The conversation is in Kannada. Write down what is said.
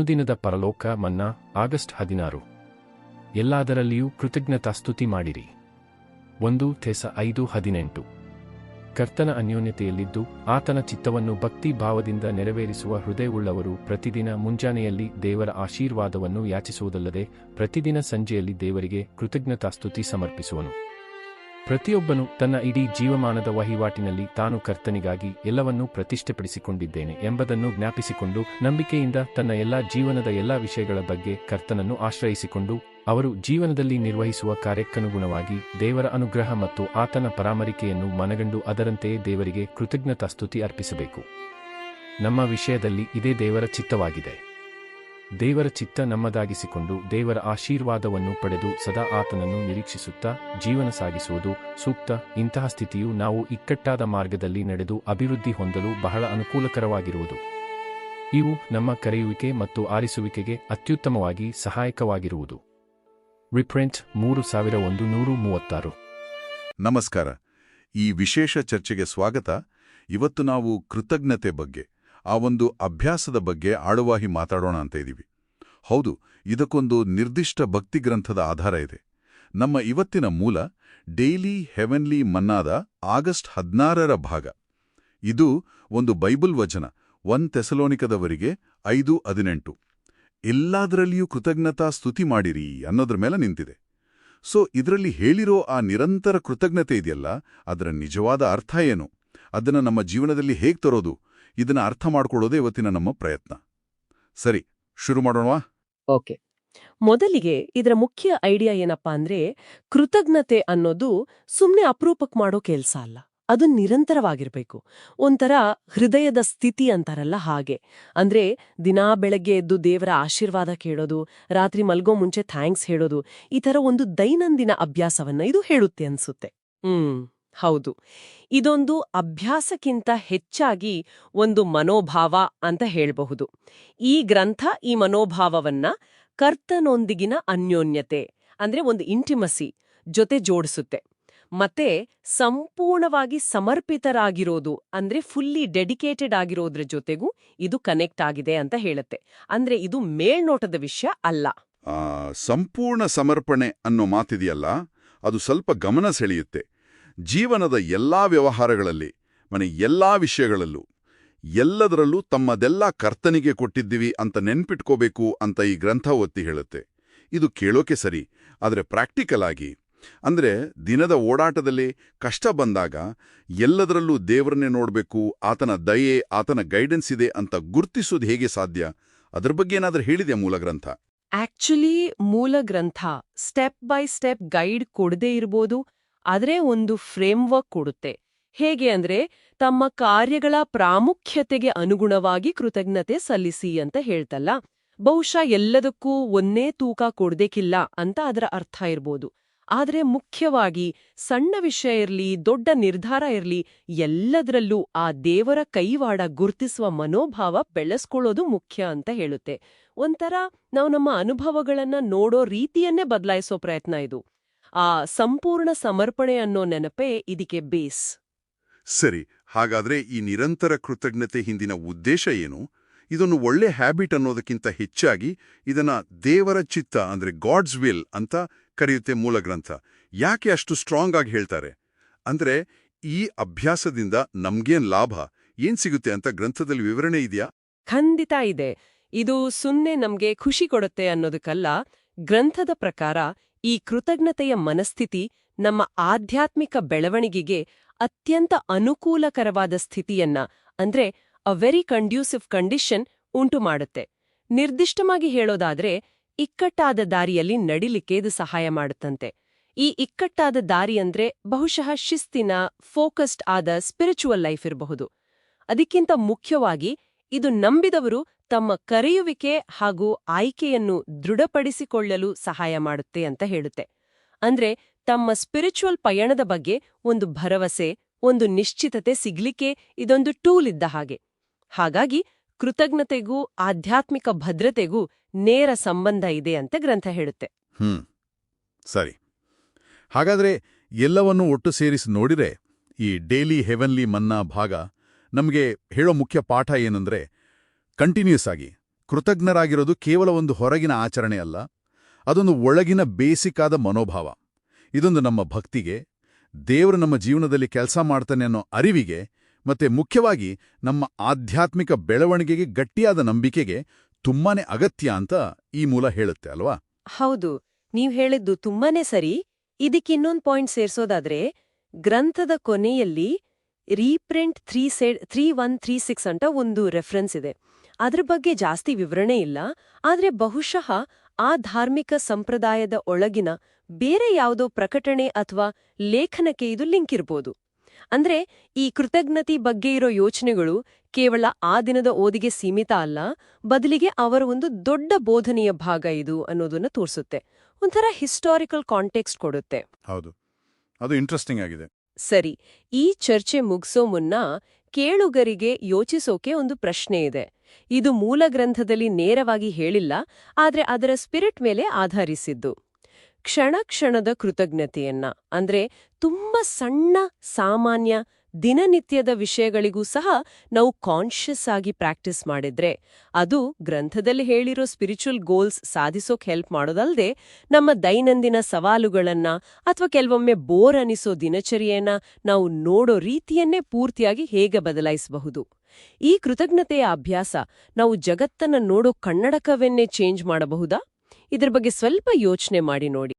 ಅನುದಿನದ ಪರಲೋಕ ಮನ್ನಾ, ಆಗಸ್ಟ್ ಹದಿನಾರು. ಎಲ್ಲಾದರಲ್ಲಿಯೂ ಕೃತಜ್ಞತಾ ಸ್ತುತಿ ಮಾಡಿರಿ. ಒಂದು ಥೆಸ ಐದು ಹದಿನೆಂಟು. ಕರ್ತನ ಅನ್ಯೋನ್ಯತೆಯಲ್ಲಿದ್ದು ಆತನ ಚಿತ್ತವನ್ನು ಭಕ್ತಿ ಭಾವದಿಂದ ನೆರವೇರಿಸುವ ಹೃದಯವುಳ್ಳವರು ಪ್ರತಿದಿನ ಮುಂಜಾನೆಯಲ್ಲಿ ದೇವರ ಆಶೀರ್ವಾದವನ್ನು ಯಾಚಿಸುವುದಲ್ಲದೆ ಪ್ರತಿದಿನ ಸಂಜೆಯಲ್ಲಿ ದೇವರಿಗೆ ಕೃತಜ್ಞತಾಸ್ತುತಿ ಸಮರ್ಪಿಸುವನು. ಪ್ರತಿಯೊಬ್ಬನು ತನ್ನ ಇಡೀ ಜೀವಮಾನದ ವಹಿವಾಟಿನಲ್ಲಿ ತಾನು ಕರ್ತನಿಗಾಗಿ ಎಲ್ಲವನ್ನೂ ಪ್ರತಿಷ್ಠೆಪಡಿಸಿಕೊಂಡಿದ್ದೇನೆ ಎಂಬುದನ್ನು ಜ್ಞಾಪಿಸಿಕೊಂಡು ನಂಬಿಕೆಯಿಂದ ತನ್ನ ಎಲ್ಲಾ ಜೀವನದ ಎಲ್ಲಾ ವಿಷಯಗಳ ಬಗ್ಗೆ ಕರ್ತನನ್ನು ಆಶ್ರಯಿಸಿಕೊಂಡು ಅವರು ಜೀವನದಲ್ಲಿ ನಿರ್ವಹಿಸುವ ಕಾರ್ಯಕ್ಕನುಗುಣವಾಗಿ ದೇವರ ಅನುಗ್ರಹ ಮತ್ತು ಆತನ ಪರಾಮರಿಕೆಯನ್ನು ಮನಗಂಡು ಅದರಂತೆಯೇ ದೇವರಿಗೆ ಕೃತಜ್ಞತಾಸ್ತುತಿ ಅರ್ಪಿಸಬೇಕು. ನಮ್ಮ ವಿಷಯದಲ್ಲಿ ಇದೇ ದೇವರ ಚಿತ್ತವಾಗಿದೆ. ದೇವರ ಚಿತ್ತ ನಮ್ಮದಾಗಿಸಿಕೊಂಡು ದೇವರ ಆಶೀರ್ವಾದವನ್ನು ಪಡೆದು ಸದಾ ಆತನನ್ನು ನಿರೀಕ್ಷಿಸುತ್ತಾ ಜೀವನ ಸಾಗಿಸುವುದು ಸೂಕ್ತ. ಇಂತಹ ಸ್ಥಿತಿಯು ನಾವು ಇಕ್ಕಟ್ಟಾದ ಮಾರ್ಗದಲ್ಲಿ ನಡೆದು ಅಭಿವೃದ್ಧಿ ಹೊಂದಲು ಬಹಳ ಅನುಕೂಲಕರವಾಗಿರುವುದು. ಇವು ನಮ್ಮ ಕರೆಯುವಿಕೆ ಮತ್ತು ಆರಿಸುವಿಕೆಗೆ ಅತ್ಯುತ್ತಮವಾಗಿ ಸಹಾಯಕವಾಗಿರುವುದು. ರಿಪ್ರೆಂಟ್ ಮೂರು ಸಾವಿರ ಒಂದು ನೂರು ಮೂವತ್ತಾರು. ನಮಸ್ಕಾರ. ಈ ವಿಶೇಷ ಚರ್ಚೆಗೆ ಸ್ವಾಗತ. ಇವತ್ತು ನಾವು ಕೃತಜ್ಞತೆ ಬಗ್ಗೆ ಆ ಒಂದು ಅಭ್ಯಾಸದ ಬಗ್ಗೆ ಆಳುವಾಹಿ ಮಾತಾಡೋಣ ಅಂತ ಇದ್ದೀವಿ ಹೌದು, ಇದಕ್ಕೊಂದು ನಿರ್ದಿಷ್ಟ ಭಕ್ತಿ ಗ್ರಂಥದ ಆಧಾರ ಇದೆ. ನಮ್ಮ ಇವತ್ತಿನ ಮೂಲ ಡೈಲಿ ಹೆವೆನ್ಲಿ ಮನ್ನಾದ ಆಗಸ್ಟ್ ಹದಿನಾರರ ಭಾಗ. ಇದು ಒಂದು ಬೈಬಲ್ ವಚನ ಒನ್ ತೆಸಲೋನಿಕದವರಿಗೆ ಐದು ಹದಿನೆಂಟು. ಎಲ್ಲಾದರಲ್ಲಿಯೂ ಕೃತಜ್ಞತಾ ಸ್ತುತಿ ಮಾಡಿರಿ ಅನ್ನೋದ್ರ ಮೇಲೆ ನಿಂತಿದೆ. ಸೊ, ಇದರಲ್ಲಿ ಹೇಳಿರೋ ಆ ನಿರಂತರ ಕೃತಜ್ಞತೆ ಇದೆಯಲ್ಲ, ಅದರ ನಿಜವಾದ ಅರ್ಥ ಏನು? ಅದನ್ನು ನಮ್ಮ ಜೀವನದಲ್ಲಿ ಹೇಗೆ ತರೋದು? ಇದನ್ನ ಅರ್ಥ ಮಾಡ್ಕೊಳ್ಳೋದೇ ಇವತ್ತಿನ ನಮ್ಮ ಪ್ರಯತ್ನ. ಸರಿ, ಶುರು ಮಾಡೋಣವಾ? ಓಕೆ. ಮೊದಲಿಗೆ ಇದರ ಮುಖ್ಯ ಐಡಿಯಾ ಏನಪ್ಪಾ ಅಂದ್ರೆ ಕೃತಜ್ಞತೆ ಅನ್ನೋದು ಸುಮ್ಮನೆ ಅಪರೂಪಕ್ಕೆ ಮಾಡೋ ಕೆಲಸ ಅಲ್ಲ. ಅದು ನಿರಂತರವಾಗಿರ್ಬೇಕು. ಒಂಥರ ಹೃದಯದ ಸ್ಥಿತಿ ಅಂತಾರಲ್ಲ ಹಾಗೆ. ಅಂದ್ರೆ ದಿನಾ ಬೆಳಗ್ಗೆ ಎದ್ದು ದೇವರ ಆಶೀರ್ವಾದ ಕೇಳೋದು, ರಾತ್ರಿ ಮಲ್ಗೋ ಮುಂಚೆ ಥ್ಯಾಂಕ್ಸ್ ಹೇಳೋದು, ಈ ಥರ ಒಂದು ದೈನಂದಿನ ಅಭ್ಯಾಸವನ್ನ ಇದು ಹೇಳುತ್ತೆ ಅನ್ಸುತ್ತೆ. ಹ್ಮ್. ಹೌದು. ಇದೊಂದು ಅಭ್ಯಾಸಕ್ಕಿಂತ ಹೆಚ್ಚಾಗಿ ಒಂದು ಮನೋಭಾವ ಅಂತ ಹೇಳಬಹುದು. ಈ ಗ್ರಂಥ ಈ ಮನೋಭಾವವನ್ನ ಕರ್ತನೊಂದಿಗಿನ ಅನ್ಯೋನ್ಯತೆ, ಅಂದ್ರೆ ಒಂದು ಇಂಟಿಮಸಿ ಜೊತೆ ಜೋಡಿಸುತ್ತೆ. ಮತ್ತೆ ಸಂಪೂರ್ಣವಾಗಿ ಸಮರ್ಪಿತರಾಗಿರೋದು, ಅಂದ್ರೆ ಫುಲ್ಲಿ ಡೆಡಿಕೇಟೆಡ್ ಆಗಿರೋದ್ರ ಜೊತೆಗೂ ಇದು ಕನೆಕ್ಟ್ ಆಗಿದೆ ಅಂತ ಹೇಳುತ್ತೆ. ಅಂದ್ರೆ ಇದು ಮೇಲ್ನೋಟದ ವಿಷಯ ಅಲ್ಲ. ಸಂಪೂರ್ಣ ಸಮರ್ಪಣೆ ಅನ್ನೋ ಮಾತಿದೆಯಲ್ಲ, ಅದು ಸ್ವಲ್ಪ ಗಮನ ಸೆಳೆಯುತ್ತೆ. ಜೀವನದ ಎಲ್ಲಾ ವ್ಯವಹಾರಗಳಲ್ಲಿ, ಮನೆ ಎಲ್ಲಾ ವಿಷಯಗಳಲ್ಲೂ, ಎಲ್ಲದರಲ್ಲೂ ತಮ್ಮದೆಲ್ಲ ಕರ್ತನಿಗೆ ಕೊಟ್ಟಿದ್ದೀವಿ ಅಂತ ನೆನ್ಪಿಟ್ಕೋಬೇಕು ಅಂತ ಈ ಗ್ರಂಥ ಒತ್ತಿ ಹೇಳುತ್ತೆ. ಇದು ಕೇಳೋಕೆ ಸರಿ, ಆದರೆ ಪ್ರಾಕ್ಟಿಕಲ್ ಆಗಿ, ಅಂದ್ರೆ ದಿನದ ಓಡಾಟದಲ್ಲಿ ಕಷ್ಟ ಬಂದಾಗ ಎಲ್ಲದರಲ್ಲೂ ದೇವರನ್ನೇ ನೋಡಬೇಕು, ಆತನ ದಯೆ, ಆತನ ಗೈಡೆನ್ಸ್ ಇದೆ ಅಂತ ಗುರುತಿಸೋದು ಹೇಗೆ ಸಾಧ್ಯ? ಅದ್ರ ಬಗ್ಗೆ ಏನಾದರೂ ಹೇಳಿದೆ ಮೂಲ ಗ್ರಂಥ? ಆಕ್ಚುಲಿ ಮೂಲ ಗ್ರಂಥ ಸ್ಟೆಪ್ ಬೈ ಸ್ಟೆಪ್ ಗೈಡ್ ಕೊಡದೇ ಇರ್ಬೋದು ಆದ್ರೆ ಒಂದು ಫ್ರೇಮ್ವರ್ಕ್ ಕೊಡುತ್ತೆ. ಹೇಗೆ ಅಂದ್ರೆ ತಮ್ಮ ಕಾರ್ಯಗಳ ಪ್ರಾಮುಖ್ಯತೆಗೆ ಅನುಗುಣವಾಗಿ ಕೃತಜ್ಞತೆ ಸಲ್ಲಿಸಿ ಅಂತ ಹೇಳ್ತಲ್ಲ. ಬಹುಶಃ ಎಲ್ಲದಕ್ಕೂ ಒಂದೇ ತೂಕ ಕೊಡ್ಬೇಕಿಲ್ಲ ಅಂತ ಅದರ ಅರ್ಥ ಇರ್ಬೋದು. ಆದರೆ ಮುಖ್ಯವಾಗಿ ಸಣ್ಣ ವಿಷಯ ಇರ್ಲಿ, ದೊಡ್ಡ ನಿರ್ಧಾರ ಇರ್ಲಿ, ಎಲ್ಲದರಲ್ಲೂ ಆ ದೇವರ ಕೈವಾಡ ಗುರ್ತಿಸುವ ಮನೋಭಾವ ಬೆಳೆಸ್ಕೊಳ್ಳೋದು ಮುಖ್ಯ ಅಂತ ಹೇಳುತ್ತೆ. ಒಂಥರ ನಾವು ನಮ್ಮ ಅನುಭವಗಳನ್ನ ನೋಡೋ ರೀತಿಯನ್ನೇ ಬದಲಾಯಿಸೋ ಪ್ರಯತ್ನ ಇದು. ಆ ಸಂಪೂರ್ಣ ಸಮರ್ಪಣೆ ಅನ್ನೋ ನೆನಪೇ ಇದಕ್ಕೆ ಬೇಸ್. ಸರಿ ಹಾಗಾದ್ರೆ ಈ ನಿರಂತರ ಕೃತಜ್ಞತೆ ಹಿಂದಿನ ಉದ್ದೇಶ ಏನು? ಇದೊಂದು ಒಳ್ಳೆ ಹ್ಯಾಬಿಟ್ ಅನ್ನೋದಕ್ಕಿಂತ ಹೆಚ್ಚಾಗಿ ಇದನ್ನ ದೇವರ ಚಿತ್ತ ಅಂದ್ರೆ ಗಾಡ್ಸ್ ವಿಲ್ ಅಂತ ಕರೆಯುತ್ತೆ ಮೂಲ ಗ್ರಂಥ ಯಾಕೆ ಅಷ್ಟು ಸ್ಟ್ರಾಂಗ್ ಆಗಿ ಹೇಳ್ತಾರೆ? ಅಂದ್ರೆ ಈ ಅಭ್ಯಾಸದಿಂದ ನಮ್ಗೇನ್ ಲಾಭ? ಏನ್ ಸಿಗುತ್ತೆ ಅಂತ ಗ್ರಂಥದಲ್ಲಿ ವಿವರಣೆ ಇದೆಯಾ? ಖಂಡಿತ ಇದೆ. ಇದು ಸುನ್ನೆ ನಮ್ಗೆ ಖುಷಿ ಕೊಡುತ್ತೆ ಅನ್ನೋದಕ್ಕಲ್ಲ ಗ್ರಂಥದ ಪ್ರಕಾರ ಈ ಕೃತಜ್ಞತೆಯ ಮನಸ್ಥಿತಿ ನಮ್ಮ ಆಧ್ಯಾತ್ಮಿಕ ಬೆಳವಣಿಗೆಗೆ ಅತ್ಯಂತ ಅನುಕೂಲಕರವಾದ ಸ್ಥಿತಿಯನ್ನ, ಅಂದ್ರೆ ಅ ವೆರಿ ಕಂಡ್ಯೂಸಿವ್ ಕಂಡೀಷನ್ ಉಂಟು ಮಾಡುತ್ತೆ. ನಿರ್ದಿಷ್ಟವಾಗಿ ಹೇಳೋದಾದ್ರೆ, ಇಕ್ಕಟ್ಟಾದ ದಾರಿಯಲ್ಲಿ ನಡಿಲಿಕ್ಕೆ ಇದು ಸಹಾಯ ಮಾಡುತ್ತಂತೆ. ಈ ಇಕ್ಕಟ್ಟಾದ ದಾರಿ ಅಂದ್ರೆ ಬಹುಶಃ ಶಿಸ್ತಿನ ಫೋಕಸ್ಡ್ ಆದ ಸ್ಪಿರಿಚುವಲ್ ಲೈಫ್ ಇರಬಹುದು. ಅದಕ್ಕಿಂತ ಮುಖ್ಯವಾಗಿ, ಇದು ನಂಬಿದವರು ತಮ್ಮ ಕರೆಯುವಿಕೆ ಹಾಗೂ ಆಯ್ಕೆಯನ್ನು ದೃಢಪಡಿಸಿಕೊಳ್ಳಲು ಸಹಾಯ ಮಾಡುತ್ತೆ ಅಂತ ಹೇಳುತ್ತೆ. ಅಂದ್ರೆ ತಮ್ಮ ಸ್ಪಿರಿಚುವಲ್ ಪಯಣದ ಬಗ್ಗೆ ಒಂದು ಭರವಸೆ, ಒಂದು ನಿಶ್ಚಿತತೆ ಸಿಗ್ಲಿಕ್ಕೆ ಇದೊಂದು ಟೂಲ್ ಇದ್ದ ಹಾಗೆ. ಹಾಗಾಗಿ ಕೃತಜ್ಞತೆಗೂ ಆಧ್ಯಾತ್ಮಿಕ ಭದ್ರತೆಗೂ ನೇರ ಸಂಬಂಧ ಇದೆ ಅಂತ ಗ್ರಂಥ ಹೇಳುತ್ತೆ. ಹ್ಮ್, ಸರಿ. ಹಾಗಾದ್ರೆ ಎಲ್ಲವನ್ನೂ ಒಟ್ಟು ಸೇರಿಸಿ ನೋಡಿದ್ರೆ ಈ ಡೇಲಿ ಹೆವನ್ಲಿ ಮನ್ನಾ ಭಾಗ ನಮಗೆ ಹೇಳೋ ಮುಖ್ಯ ಪಾಠ ಏನಂದ್ರೆ ಕಂಟಿನ್ಯೂಸ್ ಆಗಿ. ಕೃತಜ್ಞರಾಗಿರೋದು ಕೇವಲ ಒಂದು ಹೊರಗಿನ ಆಚರಣೆ ಅಲ್ಲ, ಅದೊಂದು ಒಳಗಿನ ಬೇಸಿಕ್ ಆದ ಮನೋಭಾವ. ಇದೊಂದು ನಮ್ಮ ಭಕ್ತಿಗೆ, ದೇವರು ನಮ್ಮ ಜೀವನದಲ್ಲಿ ಕೆಲಸ ಮಾಡ್ತಾನೆ ಅನ್ನೋ ಅರಿವಿಗೆ, ಮತ್ತೆ ಮುಖ್ಯವಾಗಿ ನಮ್ಮ ಆಧ್ಯಾತ್ಮಿಕ ಬೆಳವಣಿಗೆಗೆ ಗಟ್ಟಿಯಾದ ನಂಬಿಕೆಗೆ ತುಂಬಾನೇ ಅಗತ್ಯ ಅಂತ ಈ ಮೂಲ ಹೇಳುತ್ತೆ, ಅಲ್ವಾ? ಹೌದು. ನೀವು ಹೇಳಿದ್ದು ತುಂಬಾನೇ ಸರಿ. ಇದಕ್ಕಿನ್ನೊಂದು ಪಾಯಿಂಟ್ ಸೇರಿಸೋದಾದ್ರೆ, ಗ್ರಂಥದ ಕೊನೆಯಲ್ಲಿ reprint three said three one three six ಅಂತ ಒಂದು ರೆಫರೆನ್ಸ್ ಇದೆ. ಅದ್ರ ಬಗ್ಗೆ ಜಾಸ್ತಿ ವಿವರಣೆ ಇಲ್ಲ ಆದ್ರೆ ಬಹುಶಃ ಆ ಧಾರ್ಮಿಕ ಸಂಪ್ರದಾಯದ ಒಳಗಿನ ಬೇರೆ ಯಾವುದೋ ಪ್ರಕಟಣೆ ಅಥವಾ ಲೇಖನಕ್ಕೆ ಇದು ಲಿಂಕ್ ಇರ್ಬೋದು. ಅಂದ್ರೆ ಈ ಕೃತಜ್ಞತೆ ಬಗ್ಗೆ ಇರೋ ಯೋಚನೆಗಳು ಕೇವಲ ಆ ದಿನದ ಓದಿಗೆ ಸೀಮಿತ ಅಲ್ಲ ಬದಲಿಗೆ ಅವರ ಒಂದು ದೊಡ್ಡ ಬೋಧನೆಯ ಭಾಗ ಇದು ಅನ್ನೋದನ್ನ ತೋರಿಸುತ್ತೆ. ಒಂಥರ ಹಿಸ್ಟಾರಿಕಲ್ ಕಾಂಟೆಕ್ಸ್ಟ್ ಕೊಡುತ್ತೆ. ಹೌದು. ಅದು ಇಂಟ್ರೆಸ್ಟಿಂಗ್ ಆಗಿದೆ. ಸರಿ ಈ ಚರ್ಚೆ ಮುಗಿಸೋ ಮುನ್ನ ಕೇಳುಗರಿಗೆ ಯೋಚಿಸೋಕೆ ಒಂದು ಪ್ರಶ್ನೆ ಇದೆ. ಇದು ಮೂಲ ಗ್ರಂಥದಲ್ಲಿ ನೇರವಾಗಿ ಹೇಳಿಲ್ಲ, ಆದರೆ ಅದರ ಸ್ಪಿರಿಟ್ ಮೇಲೆ ಆಧರಿಸಿದ್ದು. ಕ್ಷಣ ಕ್ಷಣದ ಕೃತಜ್ಞತೆಯನ್ನ, ಅಂದ್ರೆ ತುಂಬಾ ಸಣ್ಣ ಸಾಮಾನ್ಯ ದಿನನಿತ್ಯದ ವಿಷಯಗಳಿಗೂ ಸಹ ನಾವು ಕಾನ್ಷಿಯಸ್ ಆಗಿ ಪ್ರಾಕ್ಟೀಸ್ ಮಾಡಿದ್ರೆ ಅದು ಗ್ರಂಥದಲ್ಲಿ ಹೇಳಿರೋ ಸ್ಪಿರಿಚುವಲ್ ಗೋಲ್ಸ್ ಸಾಧಿಸೋಕ್ ಹೆಲ್ಪ್ ಮಾಡೋದಲ್ದೆ ನಮ್ಮ ದೈನಂದಿನ ಸವಾಲುಗಳನ್ನ ಅಥವಾ ಕೆಲವೊಮ್ಮೆ ಬೋರ್ ಅನಿಸೋ ದಿನಚರಿಯನ್ನ ನಾವು ನೋಡೋ ರೀತಿಯನ್ನೇ ಪೂರ್ತಿಯಾಗಿ ಹೇಗೆ ಬದಲಾಯಿಸಬಹುದು. ಈ ಕೃತಜ್ಞತೆಯ ಅಭ್ಯಾಸ ನಾವು ಜಗತ್ತನ್ನ ನೋಡೋ ಕನ್ನಡಕವನ್ನೇ ಚೇಂಜ್ ಮಾಡಬಹುದಾ? ಇದ್ರ ಬಗ್ಗೆ ಸ್ವಲ್ಪ ಯೋಚನೆ ಮಾಡಿ ನೋಡಿ.